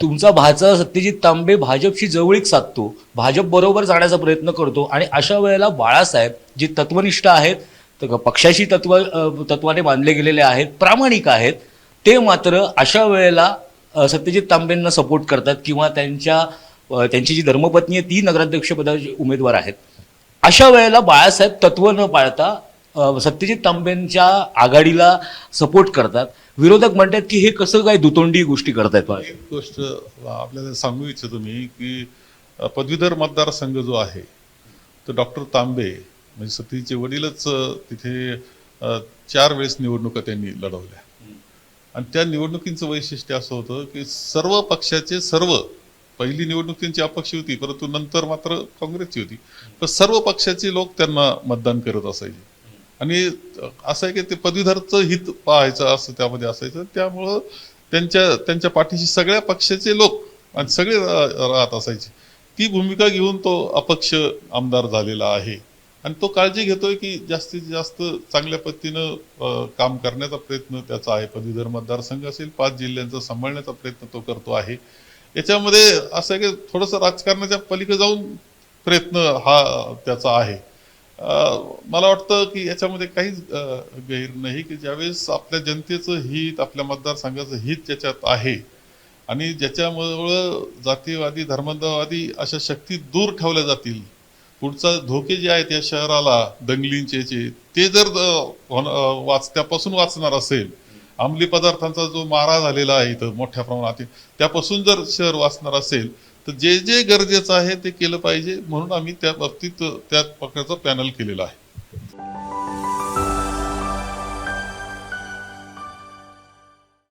तुमचा भाचा सत्यजित तांबे भाजपशी जवळीक साधतो. भाजप बरोबर जाण्याचा प्रयत्न करतो आणि अशा वेळेला बाळासाहेब जे तत्वनिष्ठ आहेत तर पक्षाशी तत्व तत्वाने बांधले गेलेले आहेत प्रामाणिक आहेत ते मात्र अशा वेळेला सत्यजित तांबेंना सपोर्ट करतात किंवा त्यांच्या त्यांची जी धर्मपत्नी आहे ती नगराध्यक्षपदाचे उमेदवार आहेत. अशा वेळेला बाळासाहेब तत्व न पाळता सत्यजित तांबेंच्या आघाडीला सपोर्ट करतात. विरोधक म्हणतात की हे कसं काय दुतोंडी गोष्टी करतायत बा? एक गोष्ट आपल्याला सांगू इच्छितो मी की पदवीधर मतदारसंघ जो आहे तो डॉक्टर तांबे म्हणजे सतीचे वडीलच तिथे चार वेळेस निवडणुका त्यांनी लढवल्या. आणि त्या निवडणुकींचं वैशिष्ट्य असं होतं की सर्व पक्षाचे सर्व पहिली निवडणूक त्यांची अपक्ष होती परंतु नंतर मात्र काँग्रेसची होती. तर सर्व पक्षाचे लोक त्यांना मतदान करत असायचे. आणि असं आहे की ते पदवीधरचं हित पाहायचं असं त्यामध्ये असायचं. त्यामुळं त्यांच्या त्यांच्या पाठीशी सगळ्या पक्षाचे लोक आणि सगळे रा- राहत असायचे. ती भूमिका घेऊन तो अपक्ष आमदार झालेला आहे. आणि तो काळजी घेतोय की जास्तीत जास्त चांगल्या पद्धतीनं काम करण्याचा प्रयत्न त्याचा आहे. पदवीधर मतदारसंघ असेल पाच जिल्ह्यांचा सांभाळण्याचा प्रयत्न तो करतो आहे. याच्यामध्ये असं आहे की थोडंसं राजकारणाच्या पलीकडे जाऊन प्रयत्न हा त्याचा आहे. मला वाटतं की याच्यामध्ये काहीच गैर नाही की ज्यावेळेस आपल्या जनतेचं हित आपल्या मतदारसंघाचं हित ज्याच्यात आहे आणि ज्याच्यामुळं जातीवादी धर्मवादी अशा शक्ती दूर ठेवल्या जातील पुढचा धोके जे आहेत या शहराला दंगलींचे जे, ते जर होण- वाच त्यापासून वाचणार असेल अंमली पदार्थांचा जो मारा झालेला आहे इथं मोठ्या प्रमाणात त्यापासून जर शहर वाचणार असेल तर जे जे गरजेचं आहे ते केलं पाहिजे म्हणून आम्ही त्या बाबतीत त्या प्रकारचं पॅनल केलेलं आहे.